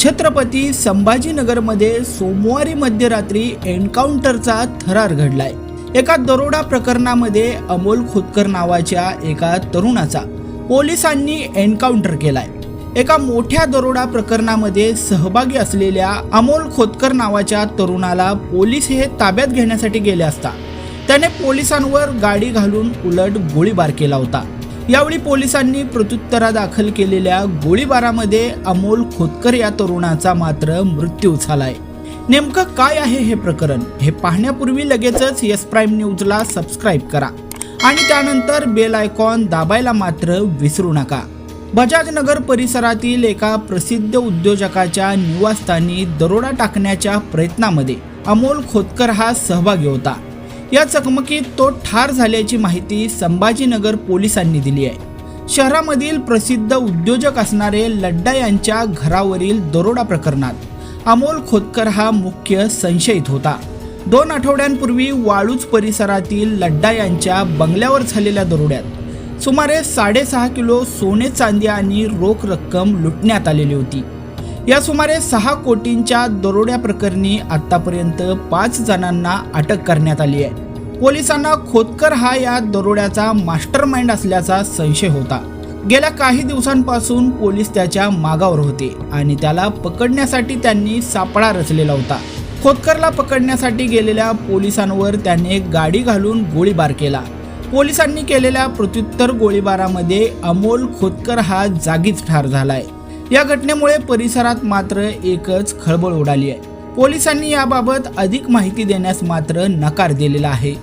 छत्रपती संभाजीनगरमध्ये सोमवारी मध्यरात्री एन्काउंटरचा थरार घडलाय. एका दरोडा प्रकरणामध्ये अमोल खोतकर नावाच्या एका तरुणाचा पोलिसांनी एन्काउंटर केलाय. एका मोठ्या दरोडा प्रकरणामध्ये सहभागी असलेल्या अमोल खोतकर नावाच्या तरुणाला पोलीस हे ताब्यात घेण्यासाठी गेले असता त्याने पोलिसांवर गाडी घालून उलट गोळीबार केला होता. यावेळी पोलिसांनी प्रत्युत्तरादाखल केलेल्या गोळीबारामध्ये अमोल खोतकर या तरुणाचा मात्र मृत्यू झालाय. नेमकं काय आहे हे प्रकरण? हे पाहण्यापूर्वी लगेचच यस प्राईम न्यूजला सबस्क्राईब करा. आणि त्यानंतर बेल आयकॉन दाबायला मात्र विसरू नका. बजाजनगर परिसरातील एका प्रसिद्ध उद्योजकाच्या निवासस्थानी दरोडा टाकण्याच्या प्रयत्नामध्ये अमोल खोतकर हा सहभागी होता. या चकमकीत तो ठार झाल्याची माहिती संभाजीनगर पोलिसांनी दिली आहे. शहरामधील प्रसिद्ध उद्योजक असणारे लड्डा यांच्या घरावरील दरोडा प्रकरणात अमोल खोतकर हा मुख्य संशयित होता. दोन आठवड्यांपूर्वी वाळूज परिसरातील लड्डा यांच्या बंगल्यावर झालेल्या दरोड्यात सुमारे साडेसहा किलो सोने चांदी आणि रोख रक्कम लुटण्यात आलेली होती. या सुमारे सहा कोटींच्या दरोड्या प्रकरणी आतापर्यंत पाच जणांना अटक करण्यात आली आहे. पोलिसांना खोतकर हा या दरोड्याचा मास्टर माइंड असल्याचा संशय होता. गेल्या काही दिवसांपासून पोलीस त्याच्या मागावर होते आणि त्याला पकडण्यासाठी त्यांनी सापळा रचलेला होता. खोतकरला पकडण्यासाठी गेलेल्या पोलिसांवर त्याने गाडी घालून गोळीबार केला. पोलिसांनी केलेल्या प्रत्युत्तर गोळीबारामध्ये अमोल खोतकर हा जागीच ठार झालाय. या घटनेमुळे परिसरात मात्र एकच खळबळ उडाली आहे. पोलिसांनी याबाबत अधिक माहिती देण्यास मात्र नकार दिलेला आहे.